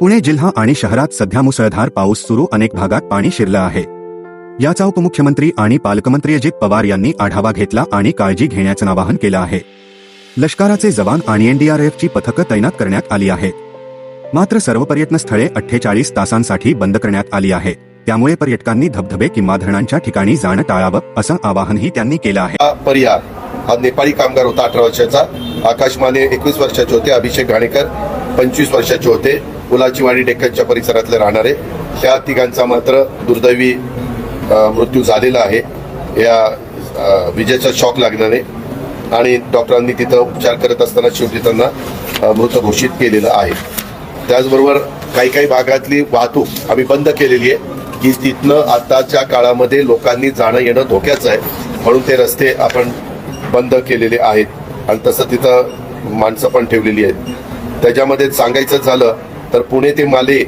पुणे जिल्हा आणि शहरात सध्या मुसळधार पाऊस सुरू अनेक भागात पाणी शिरलं आहे. याचा उपमुख्यमंत्री आणि पालकमंत्री अजित पवार यांनी आढावा घेतला आणि काळजी घेण्याचं आवाहन केलं आहे. लष्कराचे जवान आणि एनडीआरएफची पथकं तैनात करण्यात आली आहेत. मात्र सर्व पर्यटन स्थळे अठ्ठेचाळीस तासांसाठी बंद करण्यात आली आहे. त्यामुळे पर्यटकांनी धबधबे किंवा धरणांच्या ठिकाणी जाणं टाळावं असं आवाहनही त्यांनी केलं आहे. पर्याय हा नेपाळी कामगार होता अठरा वर्षाचा. आकाश माने एकवीस वर्षाचे होते अभिषेक घाणेकर. पंचवीस वर्षाचे होते. पुलाची वाडी डेक्कनच्या परिसरातले राहणारे. त्या तिघांचा मात्र दुर्दैवी मृत्यू झालेला आहे. या विजेचा शॉक लागल्याने आणि डॉक्टरांनी तिथं उपचार करत असताना शेवटी त्यांना मृत घोषित केलेलं आहे. त्याचबरोबर काही काही भागातली वाहतूक आम्ही बंद केलेली आहे की तिथनं आताच्या काळामध्ये लोकांनी जाणं येणं धोक्याचं आहे म्हणून ते रस्ते आपण बंद केलेले आहेत. आणि तसं तिथं माणसं पण ठेवलेली आहेत. त्याच्यामध्ये सांगायचं झालं तर पुणे ते माले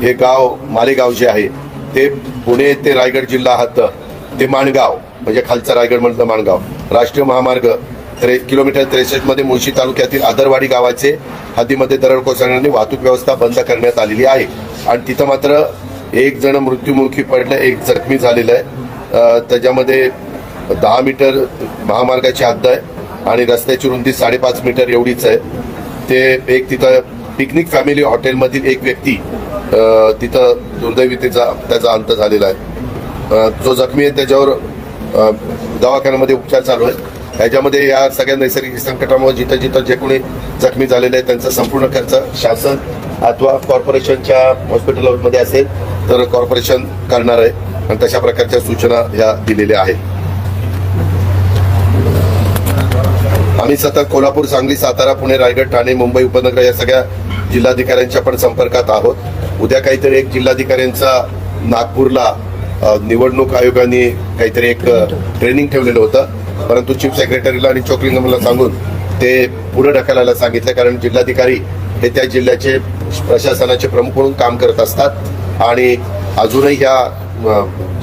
हे गाव मालेगाव जे आहे ते पुणे ते रायगड जिल्हा हात ते माणगाव म्हणजे खालचं रायगड मधलं माणगाव. राष्ट्रीय महामार्ग त्रे किलोमीटर त्रेसष्टमध्ये मुळशी तालुक्यातील आदरवाडी गावाचे हद्दीमध्ये दरड कोसळण्याने वाहतूक व्यवस्था बंद करण्यात आलेली आहे. आणि तिथं मात्र एक जण मृत्युमुखी पडलं एक जखमी झालेलं आहे. त्याच्यामध्ये दहा मीटर महामार्गाची हद्द आहे आणि रस्त्याची रुंदी साडेपाच मीटर एवढीच आहे. ते एक तिथं पिकनिक फॅमिली हॉटेलमधील एक व्यक्ती तिथं दुर्दैवी त्याचा त्याचा अंत झालेला आहे. जो जखमी आहे त्याच्यावर दवाखान्यामध्ये उपचार चालू आहे ह्याच्यामध्ये या सगळ्या नैसर्गिक संकटामुळे जिथं जिथं जे कोणी जखमी झालेले आहे त्यांचा संपूर्ण खर्च शासन अथवा कॉर्पोरेशनच्या हॉस्पिटलमध्ये असेल तर कॉर्पोरेशन करणार आहे. आणि तशा प्रकारच्या सूचना ह्या दिलेल्या आहेत. आम्ही सतत कोल्हापूर सांगली सातारा पुणे रायगड ठाणे मुंबई उपनगर या सगळ्या जिल्हाधिकाऱ्यांच्या पण संपर्कात आहोत. उद्या काहीतरी एक जिल्हाधिकाऱ्यांचा नागपूरला निवडणूक आयोगाने काहीतरी एक ट्रेनिंग ठेवलेलं होतं. परंतु चीफ सेक्रेटरीला आणि चोकलिंगमला सांगून ते पुढे ढकलायला सांगितलं कारण जिल्हाधिकारी हे त्या जिल्ह्याचे प्रशासनाचे प्रमुख म्हणून काम करत असतात. आणि अजूनही ह्या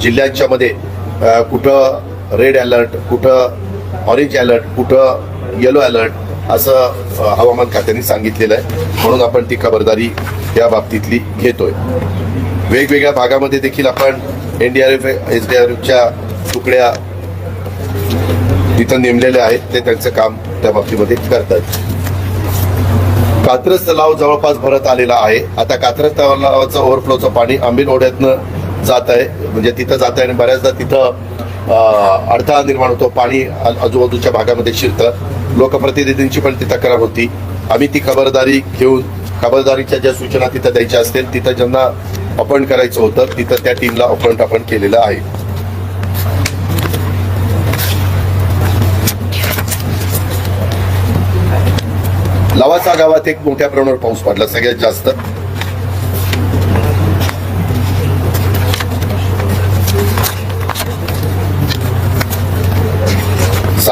जिल्ह्यांच्यामध्ये जिल्ह्यांच्या मध्ये कुठं रेड अलर्ट कुठं ऑरेंज अलर्ट कुठं येलो अलर्ट असं हवामान खात्याने सांगितलेलं आहे. म्हणून आपण ती खबरदारी या बाबतीतली घेतोय. वेगवेगळ्या भागामध्ये देखील आपण एनडीआरएफ एस डी आर तुकड्या तिथं नेमलेल्या आहेत. ते त्यांचं काम त्या बाबतीमध्ये करतात. कात्रज तलाव जवळपास भरत आलेला आहे. आता कात्रज तलावाचं ओव्हरफ्लोचं पाणी आंबील ओढ्यातनं जात आहे. म्हणजे तिथं जात आहे आणि बऱ्याचदा तिथं अडथळा निर्माण होतो. पाणी आजूबाजूच्या भागामध्ये शिरतं. लोकप्रतिनिधींची पण ती तक्रार होती. आम्ही ती खबरदारी घेऊन खबरदारीच्या ज्या सूचना तिथं द्यायच्या असतील तिथं ज्यांना अपॉइंट करायचं होतं तिथं त्या टीमला अपॉइंट आपण केलेलं आहे. लवासा गावात एक मोठ्या प्रमाणावर पाऊस पडला सगळ्यात जास्त.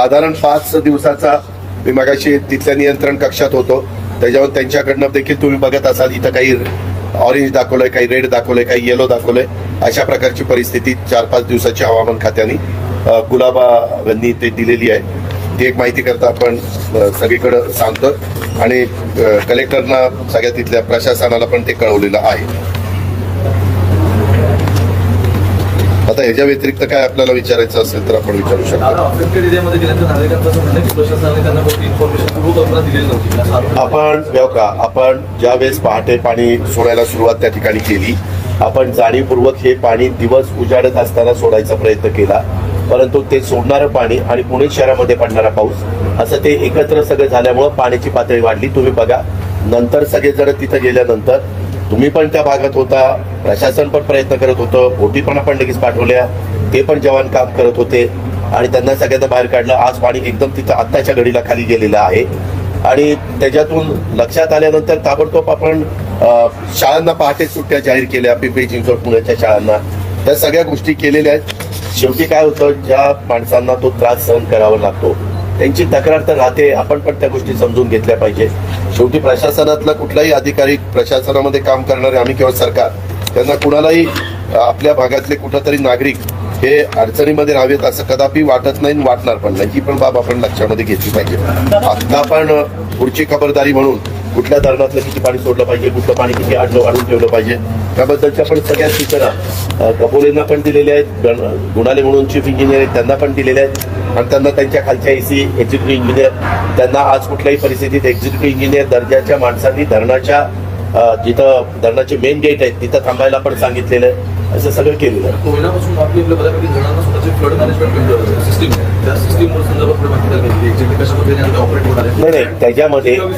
साधारण पाच दिवसाचा मी मगाशी तिथल्या नियंत्रण कक्षात होतो. त्याच्यावर त्यांच्याकडनं देखील तुम्ही बघत असाल इथं काही ऑरेंज दाखवलंय काही रेड दाखवलंय काही येलो दाखवलंय. अशा प्रकारची परिस्थिती चार पाच दिवसाची हवामान खात्याने गुलाबांनी ते दिलेली आहे. ती एक माहिती करता आपण सगळीकडं सांगतो. आणि कलेक्टरना सगळ्या तिथल्या प्रशासनाला पण ते कळवलेलं आहे. आता ह्याच्या व्यतिरिक्त काय आपल्याला विचारायचं असेल तर आपण विचारू शकतो. आपण का आपण ज्या वेळेस पहाटे पाणी सोडायला सुरुवात त्या ठिकाणी केली आपण जाणीवपूर्वक हे पाणी दिवस उजाडत असताना सोडायचा प्रयत्न केला परंतु ते सोडणारं पाणी आणि पुणे शहरामध्ये पडणारा पाऊस असं ते एकत्र सगळं झाल्यामुळं पाण्याची पातळी वाढली. तुम्ही बघा नंतर सगळेजण तिथं गेल्यानंतर तुम्ही पण त्या भागात होता प्रशासन पण प्रयत्न करत होतं बोटी पण आपण लगेच पाठवल्या ते पण जवान काम करत होते आणि त्यांना सगळ्यांना बाहेर काढलं. आज पाणी एकदम तिथं आत्ताच्या घडीला खाली गेलेलं आहे. आणि त्याच्यातून लक्षात आल्यानंतर ताबडतोब आपण शाळांना पहाटे सुट्ट्या जाहीर केल्या पिंपरी चिंचवड पुण्याच्या शाळांना. त्या सगळ्या गोष्टी केलेल्या आहेत. शेवटी काय होतं ज्या माणसांना तो त्रास सहन करावा लागतो त्यांची तक्रार तर राहते. आपण पण त्या गोष्टी समजून घेतल्या पाहिजे. शेवटी प्रशासनातला कुठलाही अधिकारी प्रशासनामध्ये काम करणारे आम्ही किंवा सरकार त्यांना कुणालाही आपल्या भागातले कुठंतरी नागरिक हे अडचणीमध्ये राहावेत असं कदापि वाटत नाही आणि वाटणार पण नाही. ही पण बाब आपण लक्षामध्ये घेतली पाहिजे. आता पण पुढची खबरदारी म्हणून कुठल्या धरणातलं किती पाणी सोडलं पाहिजे कुठलं पाणी किती आडलं वाढून ठेवलं पाहिजे त्याबद्दलच्या पण सगळ्या सूचना अ, कपोलेंना पण दिलेल्या आहेत गुणाले म्हणून चीफ इंजिनियर आहेत त्यांना पण दिलेल्या आहेत. आणि त्यांना त्यांच्या खालच्या एसी एक्झिक्युटिव्ह इंजिनियर त्यांना आज कुठल्याही परिस्थितीत एक्झिक्युटिव्ह इंजिनियर दर्जाच्या माणसांनी धरणाच्या जिथं धरणाचे मेन गेट आहेत तिथं थांबायला पण सांगितलेलं आहे. असं सगळं केलेलं आहे. कोयनापासून आपली आपल्या बऱ्यापैकी धरणांना स्वतःची फ्लड मॅनेजमेंट सिस्टीम त्या सिस्टीमवर संदर्भात थोडी माहिती द्यावी एक्झॅक्टली कशा पद्धतीने ऑपरेट होणार नाही नाही त्याच्यामध्ये नाही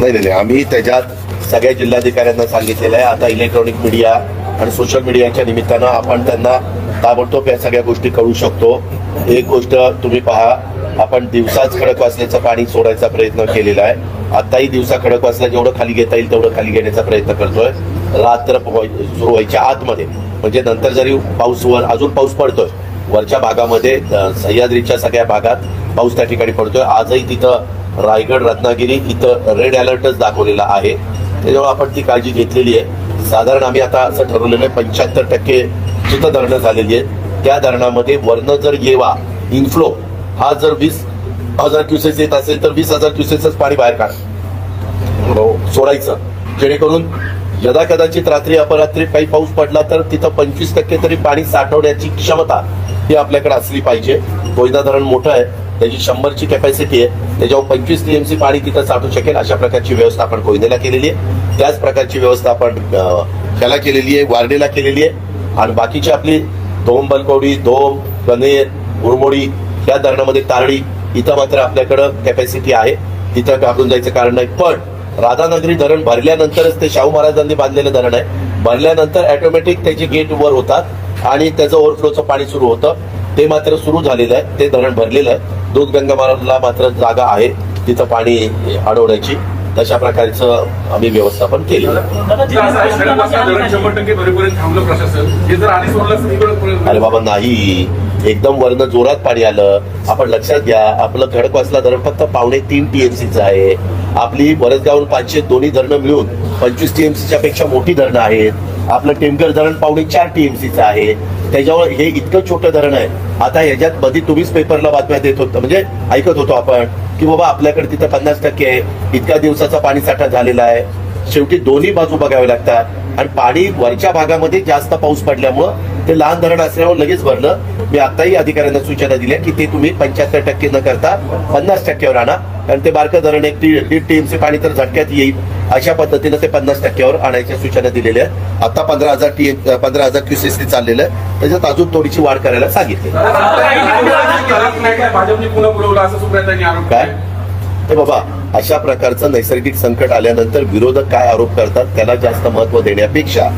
नाही नाही. आम्ही त्याच्यात सगळ्या जिल्हाधिकाऱ्यांना सांगितलेलं आहे. आता इलेक्ट्रॉनिक मीडिया आणि सोशल मीडियाच्या निमित्तानं आपण त्यांना ताबडतोब या सगळ्या गोष्टी कळू शकतो. एक गोष्ट तुम्ही पहा आपण दिवसाच खडक वाचल्याचं पाणी सोडायचा प्रयत्न केलेला आहे. आताही दिवसा खडक वाचला जेवढं खाली घेता येईल तेवढं खाली घेण्याचा प्रयत्न करतोय. रात्र व्हाय- सुरू व्हायच्या आतमध्ये. म्हणजे नंतर जरी पाऊस वर अजून पाऊस पडतोय वरच्या भागामध्ये सह्याद्रीच्या सगळ्या भागात पाऊस त्या ठिकाणी पडतोय. आजही तिथं रायगड रत्नागिरी इथं रेड अलर्टच दाखवलेला आहे. त्याच्यामुळे आपण ती काळजी घेतलेली आहे. साधारण आम्ही आता असं ठरवलेलं आहे पंच्याहत्तर टक्के जिथं धरणं झालेली आहेत त्या धरणामध्ये वर्ण जर येवा इन्फ्लो हा जर वीस हजार क्युसेस येत असेल तर वीस हजार क्युसेसच पाणी बाहेर काढ. हो, सोडायचं. जेणेकरून यदा कदाचित रात्री अपरात्री काही पाऊस पडला तर तिथं पंचवीस टक्के तरी पाणी साठवण्याची क्षमता ही आपल्याकडे असली पाहिजे. कोयना धरण मोठं आहे. त्याची शंभरची कॅपॅसिटी आहे. त्याच्यावर पंचवीस टीएमसी पाणी तिथं साठू शकेल अशा प्रकारची व्यवस्था आपण कोयनेला केलेली आहे. त्याच प्रकारची व्यवस्था आपण त्याला ह्याला केलेली आहे वारडेला केलेली आहे. आणि बाकीची आपली धोम बलकवडी धोम कनेर उरमोडी या धरणामध्ये तारडी इथं मात्र आपल्याकडं कॅपॅसिटी आहे. तिथं घाबरून जायचं कारण नाही. पण राधानगरी धरण भरल्यानंतरच ते शाहू महाराजांनी बांधलेलं धरण आहे. भरल्यानंतर ऑटोमॅटिक त्याचे गेट वर होतात आणि त्याचं ओव्हरफ्लोचं पाणी सुरू होतं. ते मात्र सुरू झालेलं आहे. ते धरण भरलेलं आहे. दूधगंगा मात्र जागा आहे. तिथं पाणी अडवण्याची. तशा प्रकारचं आम्ही व्यवस्थापन केलेलं अरे बाबा नाही. एकदम वरनं जोरात पाणी आलं. आपण लक्षात घ्या आपलं खडकवासला धरण फक्त पावणे तीन टीएमसीचं आहे. आपली बरसगाव पाचशे दोन्ही धरणं मिळून पंचवीस टीएमसीच्या पेक्षा मोठी धरणं आहेत. आपलं टेमकर धरण पावणे चार टीएमसीचं आहे. त्याच्यावर हे इतकं छोटं धरण आहे. आता ह्याच्यात मध्ये तुम्हीच पेपरला बातम्या देत होतं म्हणजे ऐकत होतो आपण की बाबा आपल्याकडे तिथं पन्नास टक्के आहे. इतक्या दिवसाचा पाणी साठा झालेला आहे. शेवटी दोन्ही बाजू बघावे लागतात. आणि पाणी वरच्या भागामध्ये जास्त पाऊस पडल्यामुळं ते लहान धरण असल्यामुळे लगेच भरलं. मी आताही अधिकाऱ्यांना सूचना दिल्या की ते तुम्ही पंच्याहत्तर टक्के न करता पन्नास टक्क्यावर आणा. कारण ते बारकं धरण एक दीड टीएमसी पाणी तर झटक्यात येईल. अशा पद्धतीनं ते पन्नास टक्क्यावर आणायच्या सूचना दिलेल्या आहेत. आता पंधरा हजार टी पंधरा हजार क्युसेसनी चाललेलं आहे. त्याच्यात अजून थोडीशी वाढ करायला सांगितली. काय? तर ते बाबा अशा प्रकारचं नैसर्गिक संकट आल्यानंतर विरोधक काय आरोप करतात त्याला जास्त महत्त्व देण्यापेक्षा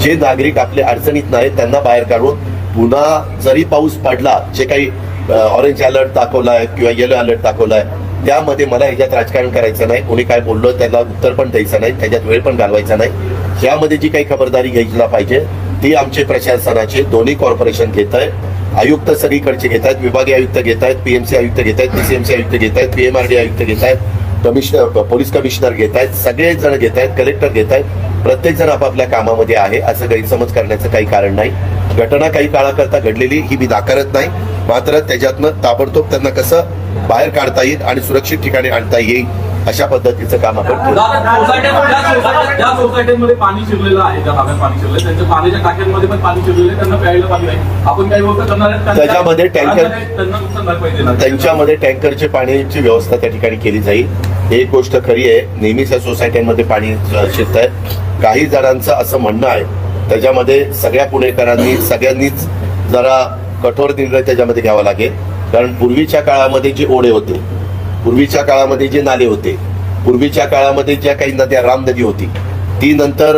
जे नागरिक आपल्या अडचणीत नाहीत त्यांना बाहेर काढून पुन्हा जरी पाऊस पडला जे काही ऑरेंज अलर्ट दाखवलाय किंवा येलो अलर्ट दाखवलाय त्यामध्ये मला ह्याच्यात राजकारण करायचं नाही. कोणी काय बोललं त्याला उत्तर पण द्यायचं नाही. त्याच्यात वेळ पण घालवायचा नाही. यामध्ये जी काही खबरदारी घ्यायला पाहिजे ती आमचे प्रशासनाचे दोन्ही कॉर्पोरेशन घेत आहे आयुक्त सगळीकडचे घेत आहेत. विभागीय आयुक्त घेत आहेत. पीएमसी आयुक्त घेत आहेत. पीसीएमसी आयुक्त घेत आहेत. पीएमआरडी आयुक्त घेत आहेत. कमिशनर पोलीस कमिशनर घेत आहेत. सगळेजण घेत आहेत. कलेक्टर घेत आहेत. प्रत्येक जण आपापल्या कामामध्ये आहे. असं गैरसमज करण्याचं काही कारण नाही. घटना काही काळाकरता घडलेली ही मी नाकारत नाही. मात्र त्याच्यातनं ताबडतोब त्यांना कसं बाहेर काढता येईल आणि सुरक्षित ठिकाणी आणता येईल अशा पद्धतीचं काम आपण सोसायटीमध्ये पाणी शिरलेलं आहे ज्या भागात पाणी शिरलंय. त्यांच्या पाण्याच्या टाक्यांमध्ये पण पाणी शिरलेलं आहे त्यांना प्यायला पाणी नाही. आपण काही व्यवस्था करणार आहे? त्यांच्या- त्याच्यामध्ये टँकर- त्यांच्यामध्ये टँकरची पाण्याची व्यवस्था त्या ठिकाणी केली जाईल. एक गोष्ट खरी आहे नेहमीच या सोसायट्यांमध्ये पाणी शिरत आहे काही जणांचं असं म्हणणं आहे त्याच्यामध्ये सगळ्या पुणेकरांनी सगळ्यांनीच जरा कठोर निर्णय त्याच्यामध्ये घ्यावा लागेल. कारण पूर्वीच्या काळामध्ये जे ओढे होते पूर्वीच्या काळामध्ये जे नाले होते पूर्वीच्या काळामध्ये ज्या काही नद्या राम नदी होती ती नंतर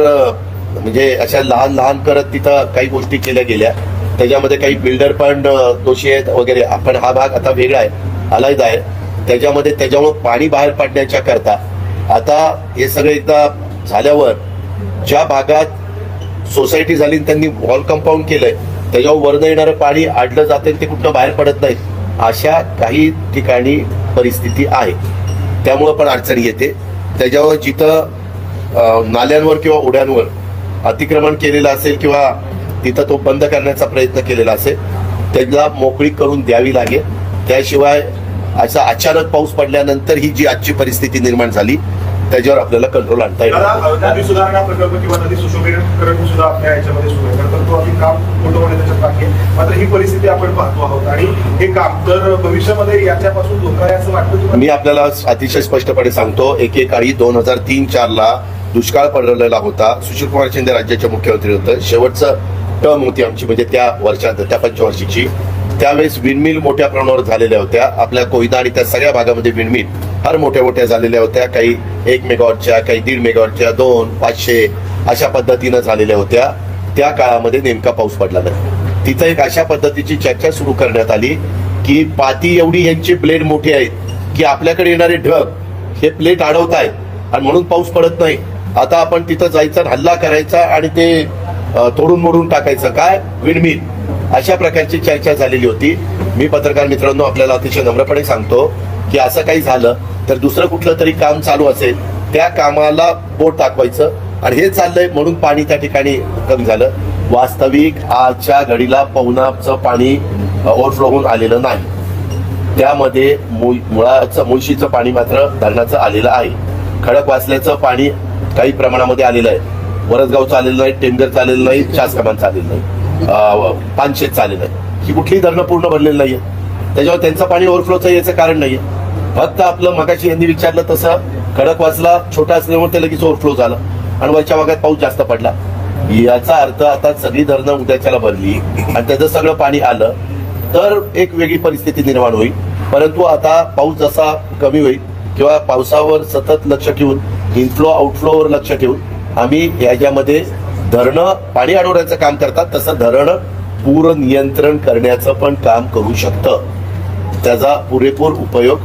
म्हणजे अशा लहान लहान करत तिथं काही गोष्टी केल्या गेल्या. त्याच्यामध्ये काही बिल्डर पण दोषी आहेत वगैरे. आपण हा भाग आता वेगळा आहे अलग आहे. त्याच्यामध्ये त्याच्यामुळे पाणी बाहेर पडण्याच्या करता आता हे सगळं एकदा झाल्यावर ज्या भागात सोसायटी झाली त्यांनी वॉल कंपाऊंड केलंय त्याच्यावर वरनं येणारं पाणी आडलं जाते ते कुठं बाहेर पडत नाही अशा काही ठिकाणी परिस्थिती आहे. त्यामुळं पण अडचणी येते. त्याच्यावर जिथं नाल्यांवर किंवा ओढ्यांवर अतिक्रमण केलेलं असेल किंवा तिथं तो बंद करण्याचा प्रयत्न केलेला असेल त्याला मोकळी करून द्यावी लागेल. त्याशिवाय असा अचानक पाऊस पडल्यानंतर ही जी आजची परिस्थिती निर्माण झाली त्याच्यावर आपल्याला कंट्रोल आणता येईल. दादा नदी सुधारणा प्रकल्प किंवा नदी सुशोभीकरण सुद्धा आपल्या याच्यामध्ये सुरू आहे. खरं तर तो अजून काम मोठं होणे त्याच्यात बाकी आहे. मात्र ही परिस्थिती आपण पाहतो आहोत. आणि हे काम तर भविष्यामध्ये याच्यापासून धोका आहे असं वाटतं तुम्हाला? मी आपल्याला अतिशय स्पष्टपणे सांगतो एकेकाळी दोन हजार तीन चार ला दुष्काळ पडलेला होता. सुशील कुमार शिंदे राज्याचे मुख्यमंत्री होते. शेवटचं टर्म होती आमची म्हणजे त्या वर्षात त्या पंचवार्षिकची त्यावेळेस विंडमिल मोठ्या प्रमाणावर झालेल्या होत्या. आपल्या कोयना आणि त्या सगळ्या भागामध्ये विंडमिल फार मोठ्या मोठ्या झालेल्या होत्या. काही एक मेगावॉटच्या काही दीड मेगावॉटच्या दोन पाचशे अशा पद्धतीनं झालेल्या होत्या. त्या काळामध्ये नेमका पाऊस पडला नाही. तिथं एक अशा पद्धतीची चर्चा सुरू करण्यात आली की पाती एवढी यांची प्लेट मोठी आहेत की आपल्याकडे येणारे ढग हे प्लेट अडवत आहेत आणि म्हणून पाऊस पडत नाही. आता आपण तिथं जायचा आणि हल्ला करायचा आणि ते तोडून मोडून टाकायचं. काय? विंडमिल अशा प्रकारची चर्चा झालेली होती. मी पत्रकार मित्रांनो आपल्याला अतिशय नम्रपणे सांगतो की असं काही झालं तर दुसरं कुठलं तरी काम चालू असेल त्या कामाला बोट दाखवायचं आणि हे चाललंय म्हणून पाणी त्या ठिकाणी कमी झालं. वास्तविक आजच्या घडीला पवनाचं पाणी ओव्हरफ्लो होऊन आलेलं नाही. त्यामध्ये मुळाचं मुळशीचं पाणी मात्र धरणाचं आलेलं आहे. खडक वाचल्याचं पाणी काही प्रमाणामध्ये आलेलं आहे. वरसगावचं आलेलं नाही टेंडरचं आलेलं नाही चासकामांचं आलेलं नाही. पानशेत चालेलं आहे. ही कुठलीही धरणं पूर्ण भरलेली नाहीये. त्याच्यावर त्यांचं पाणी ओव्हरफ्लोचं याचं कारण नाहीये. फक्त आपलं मगाशी यांनी विचारलं तसं खडक वाचला छोटा असल्यामुळे ते लगेच ओव्हरफ्लो झालं. आणि वरच्या भागात पाऊस जास्त पडला. याचा अर्थ आता सगळी धरणं उद्याच्याला भरली आणि त्याचं सगळं पाणी आलं तर एक वेगळी परिस्थिती निर्माण होईल. परंतु आता पाऊस जसा कमी होईल किंवा पावसावर सतत लक्ष ठेवून इनफ्लो आउटफ्लोवर लक्ष ठेवून आम्ही याच्यामध्ये धरणं पाणी अडवण्याचं काम करतात तसं धरण पूर नियंत्रण करण्याचं पण काम करू शकतं. त्याचा पुरेपूर उपयोग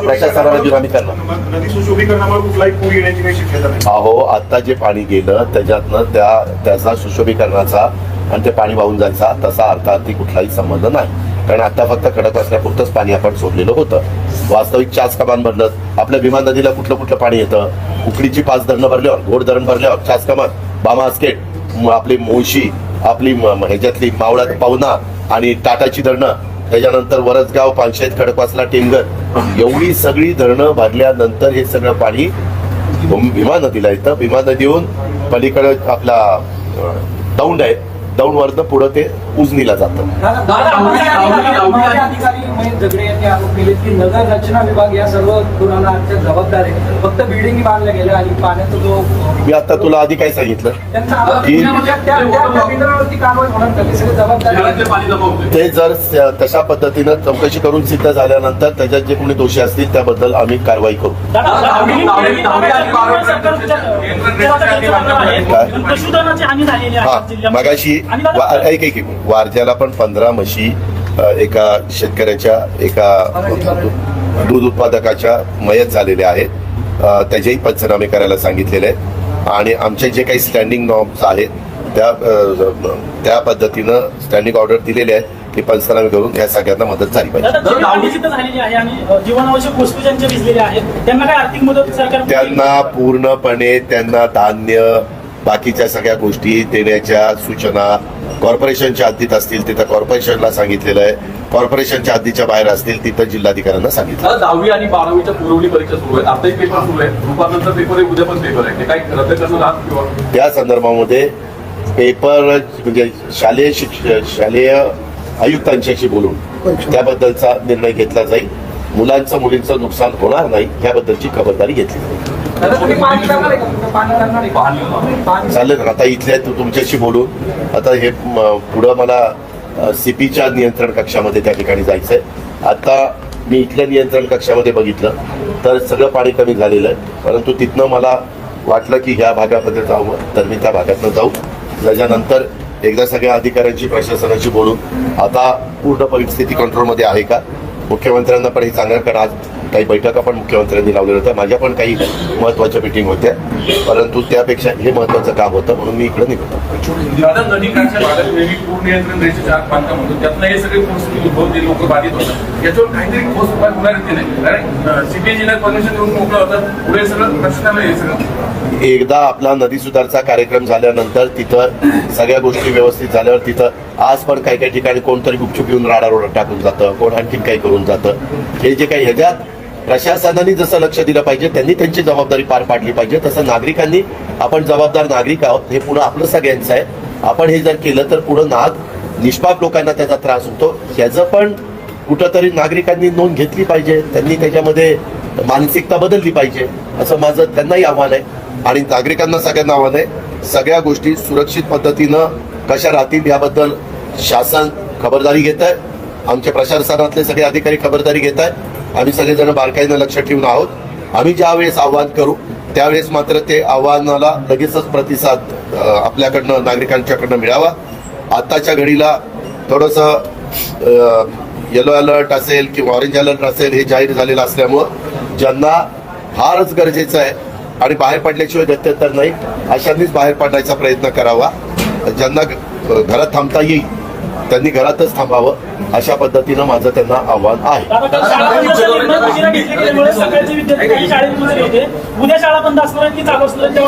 प्रशासनाला अहो आता जे पाणी गेलं त्याच्यातनं त्या त्याचा सुशोभीकरणाचा आणि ते पाणी वाहून जायचा तसा अर्थार्थी कुठलाही संबंध नाही. कारण आता फक्त खडक असण्यापुरतंच पाणी आपण सोडलेलं होतं. वास्तविक चाच कमान भरलं आपल्या भीमा नदीला कुठलं कुठलं पाणी येतं? उकडीची पाच धरणं भरल्यावर घोड धरण भरल्यावर चाच कमान बामा आस्केट आपली मुळशी आपली म- ह्याच्यातली मावळा पावना आणि टाटाची धरणं. त्याच्यानंतर वरसगाव पानशेत खडकवासला टेमघर. एवढी सगळी धरणं भरल्यानंतर हे सगळं पाणी भीमा नदीला येतं. भीमा नदीहून पलीकडे आपला दौंड आहे. दौंड वरनं पुढं ते उजनीला जातं माझे अधिकारी महेश झगडे यांनी आरोप केले की नगर रचना विभाग या सर्व जबाबदार आहे फक्त बिल्डिंग बांधल्या गेल्या आणि पाण्याचा जो मी आता तुला आधी काय सांगितलं की-? ते जर तशा पद्धतीनं चौकशी करून सिद्ध झाल्यानंतर त्याच्यात जे कोणी दोषी असतील त्याबद्दल आम्ही कारवाई करू हा जिल्ह्यामध्ये. मगाशी ऐक ऐक. वारज्याला पण पंधरा म्हशी एका शेतकऱ्याच्या एका दूध उत्पादकाच्या मयत झालेल्या आहेत. त्याचेही पंचनामे करायला सांगितलेले आहेत. आणि आमचे जे काही स्टँडिंग नॉर्म्स आहेत त्या त्या पद्धतीनं स्टँडिंग ऑर्डर दिलेले आहेत की पंचनामे करून या सगळ्यांना मदत झाली पाहिजे. त्यांना पूर्णपणे त्यांना धान्य बाकीच्या सगळ्या गोष्टी देण्याच्या सूचना कॉर्पोरेशनच्या हद्दीत असतील तिथं कॉर्पोरेशनला सांगितलेलं आहे. कॉर्पोरेशनच्या हद्दीच्या बाहेर असतील तिथं जिल्हाधिकाऱ्यांना सांगितलं. आता दहावी आणि बारावीच्या पुरवणी परीक्षा सुरू आहेत. आताही पेपर सुरू आहे दुपारनंतर पेपर आहे उद्या पण पेपर आहे. ते काय रद्द करणं राहत किंवा त्या संदर्भामध्ये पेपर म्हणजे शालेय शिक्ष शालेय आयुक्तांच्याशी बोलून त्याबद्दलचा निर्णय घेतला जाईल. मुलांचं मुलींचं नुकसान होणार नाही याबद्दलची खबरदारी घेतली जाईल. आहे चालेल आता इथल्या तुमच्याशी बोलून आता हे पुढं मला सीपीच्या नियंत्रण कक्षामध्ये त्या ठिकाणी जायचंय. आता मी इथल्या नियंत्रण कक्षामध्ये बघितलं तर सगळं पाणी कमी झालेलं आहे. परंतु तिथनं मला वाटलं की ह्या भागामध्ये जावं तर मी त्या भागातनं जाऊ. त्याच्यानंतर एकदा सगळ्या अधिकाऱ्यांची प्रशासनाशी बोलून आता पूर्ण परिस्थिती कंट्रोलमध्ये आहे का? मुख्यमंत्र्यांना पण हे सांगा कारण आज काही बैठका पण मुख्यमंत्र्यांनी लावलेल्या होत्या. माझ्या पण काही महत्त्वाच्या मिटिंग होत्या. परंतु त्यापेक्षा हे महत्वाचं काम होतं म्हणून मी इकडे निघतो. दादा नदीकाठच्या भागात नेहमी पूर नियंत्रण रेषेच्या आत बांधकाम होतं. त्यातनं हे सगळे परिस्थिती उद्भवते लोक बाधित होतात. याच्यावर काहीतरी ठोस उपाय होणार की नाही? कारण परमिशन देऊन मोकळं होतं पुढे सगळं प्रश्नाला हे सगळं. एकदा आपला नदी सुधारचा कार्यक्रम झाल्यानंतर तिथं सगळ्या गोष्टी व्यवस्थित झाल्यावर तिथं आज पण काही काही ठिकाणी कोणतरी गुपचूप येऊन राडा रोड टाकून जातं. कोण आणखीन काही करून जातं. हे जे काही ह्याच्यात प्रशासनाने जसं लक्ष दिलं पाहिजे त्यांनी त्यांची जबाबदारी पार पाडली पाहिजे. तसं नागरिकांनी आपण जबाबदार नागरिक आहोत हे पुढं आपलं सगळ्यांचं आहे. आपण हे जर केलं तर पुढं नाग निष्पाप लोकांना त्याचा त्रास होतो. ह्याचं पण कुठंतरी नागरिकांनी नोंद घेतली पाहिजे. त्यांनी त्याच्यामध्ये मानसिकता बदलली पाहिजे असं माझं त्यांनाही आव्हान आहे. आणि नागरिकांना सगळ्यांना आव्हान आहे सगळ्या गोष्टी सुरक्षित पद्धतीनं कशा राहतील याबद्दल शासन खबरदारी घेत आहे आमच्या प्रशासनातले सगळे अधिकारी खबरदारी घेत आहेत आम्ही सगळेजण बारकाईनं लक्ष ठेवून आहोत. आम्ही ज्यावेळेस आव्हान करू त्यावेळेस मात्र ते आव्हानाला लगेचच प्रतिसाद आपल्याकडनं नागरिकांच्याकडनं मिळावा. आताच्या घडीला थोडंसं येलो अलर्ट असेल किंवा ऑरेंज अलर्ट असेल हे जाहीर झालेलं असल्यामुळं ज्यांना फारच गरजेचं आहे आणि बाहेर पडल्याशिवाय गत्यंतर नाही अशांनीच बाहेर पडण्याचा प्रयत्न करावा. ज्यांना घरात थांबता येईल त्यांनी घरातच थांबावं अशा पद्धतीनं माझं त्यांना आव्हान आहे.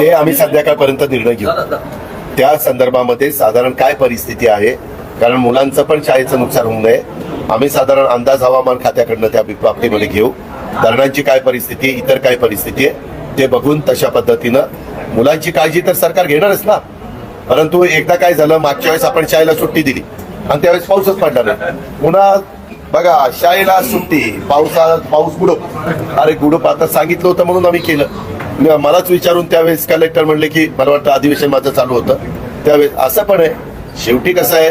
ते आम्ही संध्याकाळपर्यंत निर्णय घेऊ. त्या संदर्भामध्ये साधारण काय परिस्थिती आहे? कारण मुलांचं पण शाळेचं नुकसान होऊ नये. आम्ही साधारण अंदाज हवामान खात्याकडनं त्या बाबतीमध्ये घेऊ. धरणांची काय परिस्थिती आहे, इतर काय परिस्थिती आहे? ते बघून तशा पद्धतीनं मुलांची काळजी तर सरकार घेणारच ना. परंतु एकदा काय झालं मागच्या वेळेस आपण शाळेला सुट्टी दिली. आणि त्यावेळेस पाऊसच पडणार नाही. पुन्हा बघा शाळेला सुट्टी पावसाळ्यात पाऊस गुडप अरे गुडप आता सांगितलं होतं म्हणून आम्ही केलं. मलाच विचारून त्यावेळेस कलेक्टर म्हणले की मला वाटतं अधिवेशन माझं चालू होतं. त्यावेळेस असं पण आहे. शेवटी कसं आहे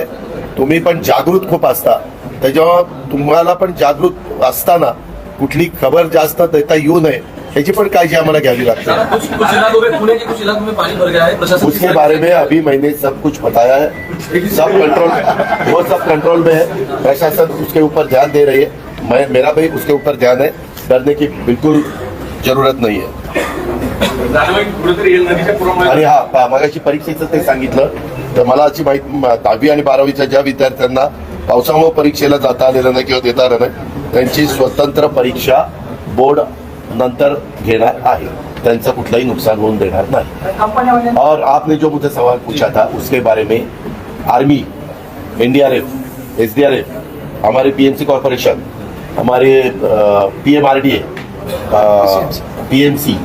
तुम्ही पण जागृत खूप असता. त्याच्यामुळं तुम्हाला पण जागृत असताना कुठली खबर जास्त देता येऊ नये. ह्याची पण काळजी आम्हाला घ्यावी लागते. दादा, कुछ कुछ इलाकों में पुणे के कुछ इलाकों में पानी भर गया है प्रशासन की उसके बारे में अभी मैंने सब कुछ बताया है। सब कंट्रोल वो सब कंट्रोल में है। प्रशासन उसके ऊपर ध्यान दे रही है। मैं मेरा भी उसके ऊपर ध्यान है। डरने की बिल्कुल जरूरत नहीं है। हे आणि हा मगाशी परीक्षेचं ते सांगितलं. तर मला अशी माहिती दहावी आणि बारावीच्या ज्या विद्यार्थ्यांना पावसामुळे परीक्षेला जाता आलेलं नाही किंवा देता आलं नाही त्यांची स्वतंत्र परीक्षा बोर्ड नंतर घेणार आहे. त्यांचं कुठलंही नुकसान होऊन देणार नाही. और आपने जो मुझे सवाल पूछा था, उसके बारे में आर्मी, एनडीआरएफ, एसडीआरएफ, हमारे पीएमसी कॉरपोरेशन, हमारे पीएमआरडीए पीएमसी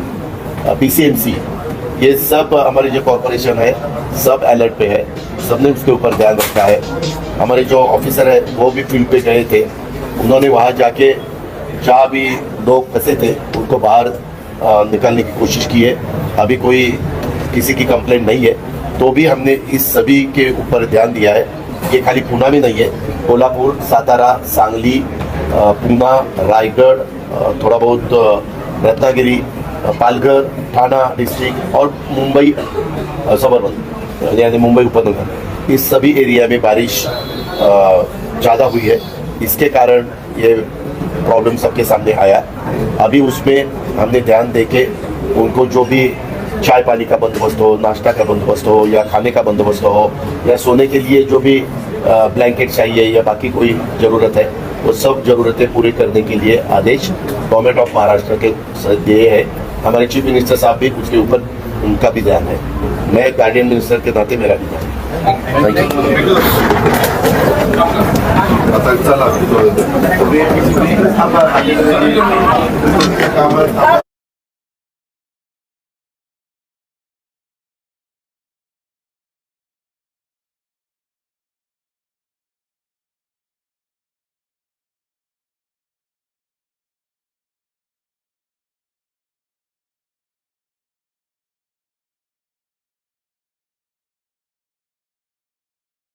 पीसीएमसी, ये सब हमारे जो कॉरपोरेशन है, सब अलर्ट पे है। सबने उसके ऊपर ध्यान रखा है। हमारे जो ऑफिसर है, वो भी फ़ील्ड पे गए थे। उन्होंने वहाँ जाके जहाँ भी लोग फंसे थे, उनको बाहर निकालने की कोशिश की है। अभी कोई किसी की कंप्लेंट नहीं है तो भी हमने इस सभी के ऊपर ध्यान दिया है। ये खाली पूना में नहीं है, कोल्हापुर, सातारा, सांगली पूना, रायगढ़ थोड़ा बहुत रत्नागिरी पालघर ठाणा डिस्ट्रिक्ट और मुंबई सबर्बन यानी मुंबई उपनगर। इस सभी एरिया में बारिश ज़्यादा हुई है। इसके कारण ये प्रॉब्लम सबके सामने आया। अभी उसमें हमने ध्यान दे के उनको जो भी चाय पानी का बंदोबस्त हो, नाश्ता का बंदोबस्त हो, या खाने का बंदोबस्त हो, या सोने के लिए जो भी ब्लैंकेट चाहिए या बाकी कोई ज़रूरत है, वो सब ज़रूरतें पूरी करने के लिए आदेश गवर्नमेंट ऑफ़ महाराष्ट्र के दिए है। हमारे चीफ मिनिस्टर साहब भी उसके ऊपर उनका भी ध्यान है। मैं गार्डियन मिनिस्टर के नाते मेरा भी ध्यान है। थैंक यू आता चला